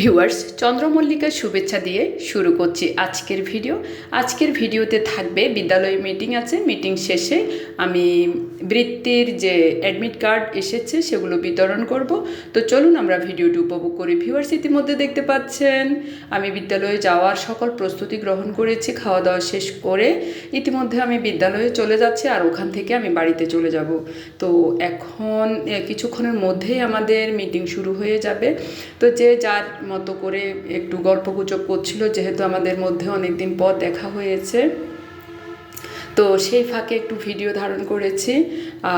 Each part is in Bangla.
ভিউয়ার্স, চন্দ্রমল্লিকার শুভেচ্ছা দিয়ে শুরু করছি আজকের ভিডিও। আজকের ভিডিওতে থাকবে বিদ্যালয়ে মিটিং আছে। মিটিং শেষে আমি বৃত্তির যে অ্যাডমিট কার্ড এসেছে সেগুলো বিতরণ করব। তো চলুন আমরা ভিডিওটি উপভোগ করি। ভিউয়ার্স, ইতিমধ্যে দেখতে পাচ্ছেন, আমি বিদ্যালয়ে যাওয়ার সকল প্রস্তুতি গ্রহণ করেছি খাওয়া দাওয়া শেষ করে ইতিমধ্যে আমি বিদ্যালয়ে চলে যাচ্ছি আর ওখান থেকে আমি বাড়িতে চলে যাব। তো এখন কিছুক্ষণের মধ্যেই আমাদের মিটিং শুরু হয়ে যাবে। তো যে যার মতো করে একটু গল্পগুজব করছিল, যেহেতু আমাদের মধ্যে অনেক দিন পর দেখা হয়েছে। তো সেই ফাঁকে একটু ভিডিও ধারণ করেছি।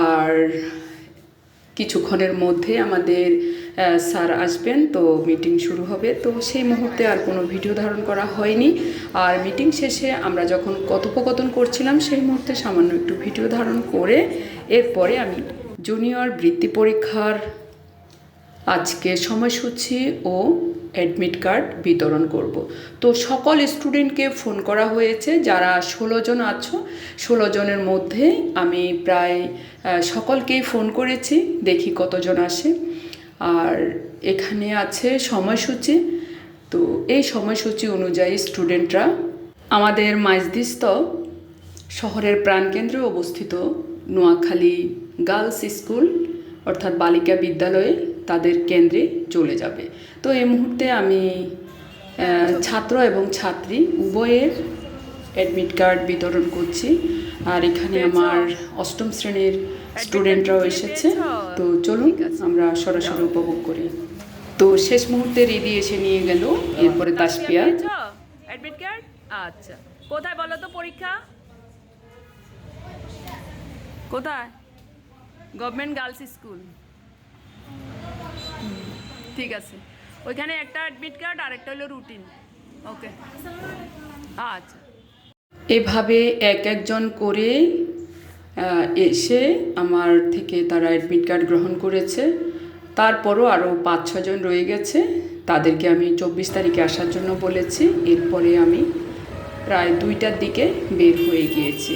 আর কিছুক্ষণের মধ্যে আমাদের স্যার আসবেন, তো মিটিং শুরু হবে। তো সেই মুহূর্তে আর কোনো ভিডিও ধারণ করা হয়নি। আর মিটিং শেষে আমরা যখন কথোপকথন করছিলাম, সেই মুহূর্তে সামান্য একটু ভিডিও ধারণ করে এরপরে আমি জুনিয়র বৃত্তি পরীক্ষার আজকে সময়সূচি ও অ্যাডমিট কার্ড বিতরণ করব। তো সকল স্টুডেন্টকে ফোন করা হয়েছে, যারা ষোলো জন আছো, ষোলো জনের মধ্যে আমি প্রায় সকলকেই ফোন করেছি, দেখি কতজন আসে। আর এখানে আছে সময়সূচি। তো এই সময়সূচি অনুযায়ী স্টুডেন্টরা আমাদের মাইজদিস্ত শহরের প্রাণকেন্দ্রে অবস্থিত নোয়াখালী গার্লস স্কুল, অর্থাৎ বালিকা বিদ্যালয়ে তাদের কেন্দ্রে চলে যাবে। তো এই মুহূর্তে আমি ছাত্র এবং ছাত্রী উভয়ের অ্যাডমিট কার্ড বিতরণ করছি। আর এখানে আমার অষ্টম শ্রেণির স্টুডেন্টরাও এসেছে। তো চলুন আমরা সরাসরি উপভোগ করি। তো শেষ মুহূর্তে রিদি এসে নিয়ে গেল এরপরে তাসপিয়া অ্যাডমিট কার্ড আচ্ছা। কোথায় বলো তো পরীক্ষা? কোথায়? গভর্নমেন্ট গার্লস স্কুল ঠিক আছে। ওইখানে একটা অ্যাডমিট কার্ড আর একটা হলো রুটিন ওকে আচ্ছা। এভাবে এক একজন করে এসে আমার থেকে তারা অ্যাডমিট কার্ড গ্রহণ করেছে। তারপরও আরও পাঁচ ছজন রয়ে গেছে। তাদেরকে আমি চব্বিশ তারিখে আসার জন্য বলেছি। এরপরে আমি প্রায় দুইটার দিকে বের হয়ে গিয়েছি।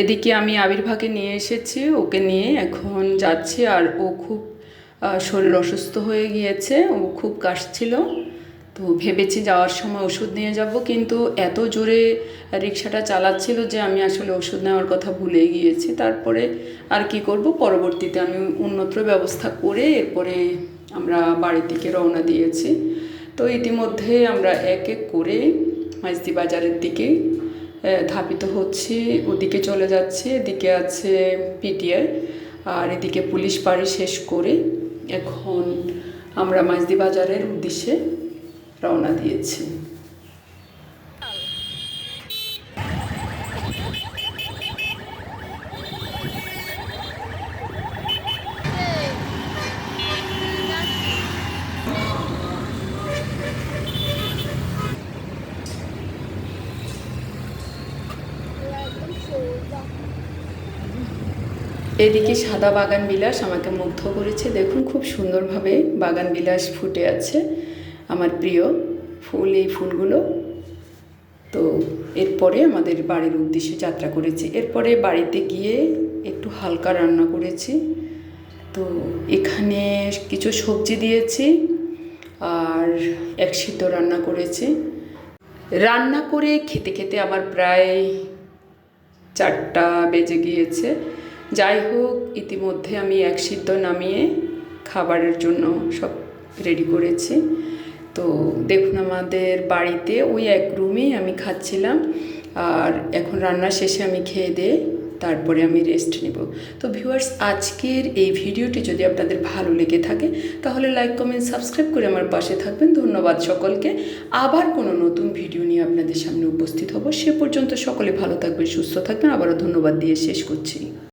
এদিকে আমি আবির্ভাগে নিয়ে এসেছি, ওকে নিয়ে এখন যাচ্ছি আর ও খুব শরীর অসুস্থ হয়ে গিয়েছে, ও খুব কাশছিল। তো ভেবেছি যাওয়ার সময় ওষুধ নিয়ে যাব, কিন্তু এত জোরে রিক্সাটা চালাচ্ছিল যে আমি আসলে ওষুধ নেওয়ার কথা ভুলে গিয়েছি। তারপরে আর কি করব? পরবর্তীতে আমি উন্নত ব্যবস্থা করে এরপরে আমরা বাড়ির দিকে রওনা দিয়েছি। তো ইতিমধ্যে আমরা এক এক করে মাইজদি বাজারের দিকে ধাবিত হচ্ছি, ওদিকে চলে যাচ্ছে, এদিকে আছে পিটিআই, আর এদিকে পুলিশ পাড়ি শেষ করে এখন আমরা মাঝদি বাজারের উদ্দেশ্যে রওনা দিয়েছি। এদিকে সাদা বাগান বিলাস আমাকে মুগ্ধ করেছে। দেখুন খুব সুন্দরভাবে বাগান বিলাস ফুটে আছে আমার প্রিয় ফুল, এই ফুলগুলো। তো এরপরে আমাদের বাড়ির উদ্দেশ্যে যাত্রা করেছি। এরপরে বাড়িতে গিয়ে একটু হালকা রান্না করেছি। তো এখানে কিছু সবজি দিয়েছি আর এক সিদ্ধ রান্না করেছি। রান্না করে খেতে খেতে আমার প্রায় চারটা বেজে গিয়েছে। যাই হোক, ইতিমধ্যে আমি এক সিদ্ধ নামিয়ে খাবারের জন্য সব রেডি করেছি। তো দেখুন, আমাদের বাড়িতে ওই এক রুমেই আমি খাচ্ছিলাম। আর এখন রান্না শেষে আমি খেয়ে দিয়ে তারপরে আমি রেস্ট নেব। তো ভিউয়ার্স আজকের এই ভিডিওটি যদি আপনাদের ভালো লেগে থাকে, তাহলে লাইক কমেন্ট সাবস্ক্রাইব করে আমার পাশে থাকবেন। ধন্যবাদ সকলকে। আবার কোনো নতুন ভিডিও নিয়ে আপনাদের সামনে উপস্থিত হব। সে পর্যন্ত সকলে ভালো থাকবেন, সুস্থ থাকবেন। আবারও ধন্যবাদ দিয়ে শেষ করছি।